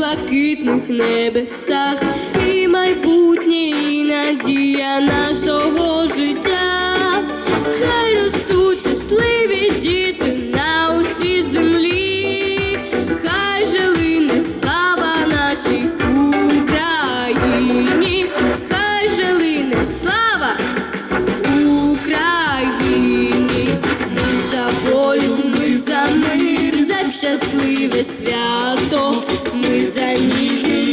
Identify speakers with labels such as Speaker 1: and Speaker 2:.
Speaker 1: блакитних небесах, і майбутнє, і надія нашого життя. Хай ростуть щасливі діти на усій землі, хай же лине слава нашій Україні, хай же лине слава Україні, ми за волю, ми за мир, за щасливе свято, за ніжний,